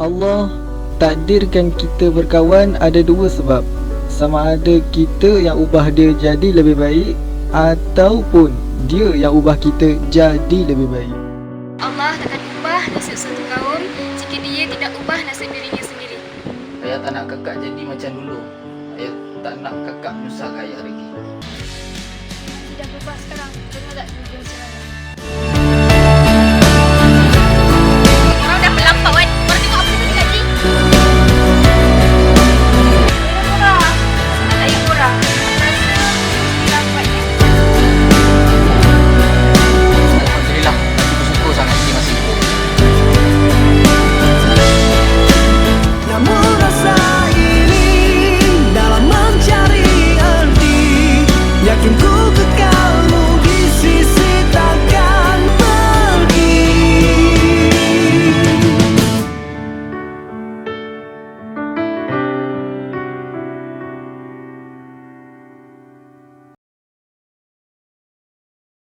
Allah takdirkan kita berkawan ada dua sebab. Sama ada kita yang ubah dia jadi lebih baik ataupun dia yang ubah kita jadi lebih baik. Allah takkan ubah nasib satu kaum jika dia tidak ubah nasib dirinya sendiri. Ayah tak nak kakak jadi macam dulu. Ayah tak nak kakak menyusahkan ayah lagi